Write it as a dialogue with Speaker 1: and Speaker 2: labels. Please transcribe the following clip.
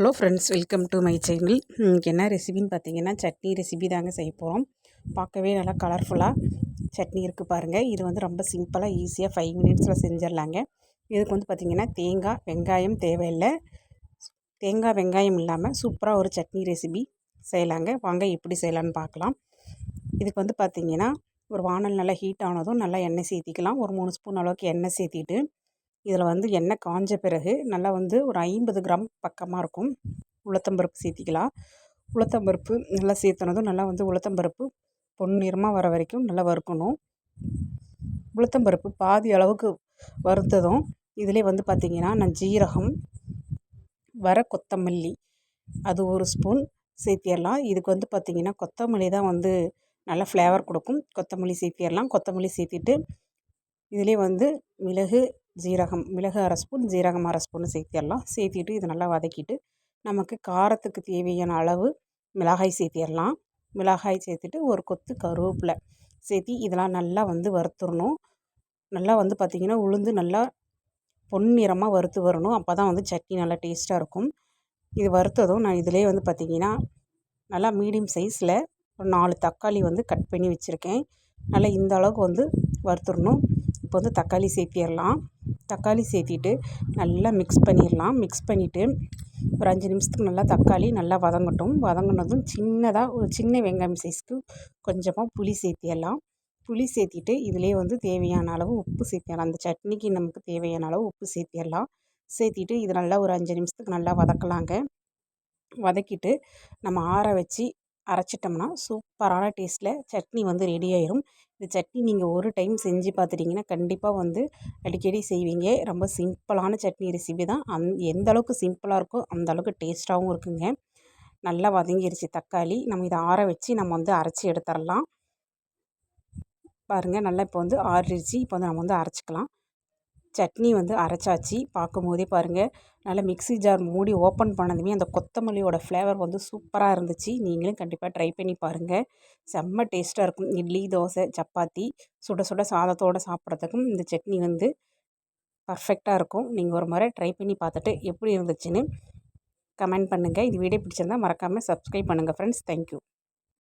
Speaker 1: Hello friends welcome to my channel. இன்றைக்கி என்ன ரெசிபின்னு பார்த்தீங்கன்னா சட்னி ரெசிபி தாங்க செய்ய போகிறோம் பார்க்கவே நல்லா கலர்ஃபுல்லாக சட்னி இருக்குது பாருங்கள் இது வந்து ரொம்ப சிம்பிளாக ஈஸியாக ஃபைவ் மினிட்ஸில் செஞ்சிடலாங்க. இதுக்கு வந்து பார்த்திங்கன்னா தேங்காய் வெங்காயம் தேவையில்லை. தேங்காய் வெங்காயம் இல்லாமல் சூப்பராக ஒரு சட்னி ரெசிபி செய்யலாங்க. வாங்க எப்படி செய்யலான்னு பார்க்கலாம். இதுக்கு வந்து பார்த்திங்கன்னா ஒரு வானல் நல்லா ஹீட் ஆனதும் நல்லா எண்ணெய் சேர்த்திக்கலாம். ஒரு மூணு ஸ்பூன் அளவுக்கு எண்ணெய் சேர்த்திட்டு இதில் வந்து எண்ணெய் காஞ்ச பிறகு நல்லா வந்து ஒரு ஐம்பது கிராம் பக்கமாக இருக்கும். உளுத்தம்பருப்பு சேர்த்திக்கலாம் உளுத்தம்பருப்பு நல்லா சேர்த்துனதும் நல்லா வந்து உளுத்தம்பருப்பு பொன்னிறமாக வர வரைக்கும் நல்லா வறுக்கணும். உளுத்தம்பருப்பு பாதி அளவுக்கு வறுத்ததும் இதிலே வந்து பார்த்திங்கன்னா நான் ஜீரகம் வர கொத்தமல்லி அது ஒரு ஸ்பூன் சேர்த்திடலாம் இதுக்கு வந்து பார்த்திங்கன்னா கொத்தமல்லி தான் வந்து நல்லா ஃப்ளேவர் கொடுக்கும். கொத்தமல்லி சேர்த்திடலாம் கொத்தமல்லி சேர்த்திட்டு இதிலே வந்து மிளகு ஜீரகம் மிளகு அரை ஸ்பூன் ஜீரகம் அரை ஸ்பூன் சேர்த்திடலாம். சேர்த்திட்டு இதை நல்லா வதக்கிட்டு நமக்கு காரத்துக்கு தேவையான அளவு மிளகாய் சேர்த்திடலாம். மிளகாய் சேர்த்துட்டு ஒரு கொத்து கருவேப்பிலை சேர்த்தி இதெல்லாம் நல்லா வந்து வறுத்துடணும் நல்லா வந்து பார்த்திங்கன்னா உளுந்து நல்லா பொன்னிறமாக வறுத்து வரணும். அப்போ தான் வந்து சட்னி நல்லா டேஸ்ட்டாக இருக்கும். இது வறுத்ததும் நான் இதிலே வந்து பார்த்திங்கன்னா நல்லா மீடியம் சைஸில் ஒரு நாலு தக்காளி வந்து கட் பண்ணி வச்சுருக்கேன். நல்லா இந்த அளவுக்கு வந்து வறுத்துடணும். இப்போ வந்து தக்காளி சேர்த்திடலாம். தக்காளி சேர்த்திட்டு நல்லா மிக்ஸ் பண்ணிடலாம். மிக்ஸ் பண்ணிவிட்டு ஒரு அஞ்சு நிமிஷத்துக்கு நல்லா தக்காளி நல்லா வதங்கட்டும். வதங்கினதும் சின்னதாக ஒரு சின்ன வெங்காயம் சைஸ்க்கு கொஞ்சமாக புளி சேர்த்திடலாம். புளி சேர்த்திட்டு இதிலே வந்து தேவையான அளவு உப்பு சேர்த்திடலாம். அந்த சட்னிக்கு நமக்கு தேவையான அளவு உப்பு சேர்த்திடலாம். சேர்த்திட்டு இது நல்லா ஒரு அஞ்சு நிமிஷத்துக்கு நல்லா வதக்கலாங்க. வதக்கிட்டு நம்ம ஆற வச்சு அரைச்சிட்டோம்னா சூப்பரான டேஸ்ட்டில் சட்னி வந்து ரெடி ஆயிரும். இந்த சட்னி நீங்கள் ஒரு டைம் செஞ்சு பார்த்துட்டிங்கன்னா கண்டிப்பாக வந்து அடிக்கடி செய்வீங்க. ரொம்ப சிம்பிளான சட்னி ரெசிபி தான். அந் எந்த அளவுக்கு சிம்பிளாக இருக்கோ அந்த அளவுக்கு டேஸ்ட்டாகவும் இருக்குங்க. நல்லா வதங்கிருச்சு தக்காளி. நம்ம இதை ஆற வச்சு நம்ம வந்து அரைச்சி எடுத்துடலாம் பாருங்கள் நல்லா இப்போ வந்து ஆறிடுச்சு. இப்போ வந்து நம்ம வந்து அரைச்சிக்கலாம். சட்னி வந்து அரைச்சாச்சு. பார்க்கும் போதே பாருங்கள் நல்லா மிக்ஸி ஜார் மூடி ஓப்பன் பண்ணதுமே அந்த கொத்தமல்லியோட ஃப்ளேவர் வந்து சூப்பராக இருந்துச்சு. நீங்களும் கண்டிப்பாக ட்ரை பண்ணி பாருங்கள் செம்ம டேஸ்ட்டாக இருக்கும். இட்லி தோசை சப்பாத்தி சுட சுட சாதத்தோடு சாப்பிட்றதுக்கும் இந்த சட்னி வந்து பர்ஃபெக்டாக இருக்கும். நீங்கள் ஒரு முறை ட்ரை பண்ணி பார்த்துட்டு எப்படி இருந்துச்சுன்னு கமெண்ட் பண்ணுங்கள் இது வீடியோ பிடிச்சிருந்தால் மறக்காமல் சப்ஸ்கிரைப் பண்ணுங்கள் ஃப்ரெண்ட்ஸ் தேங்க்யூ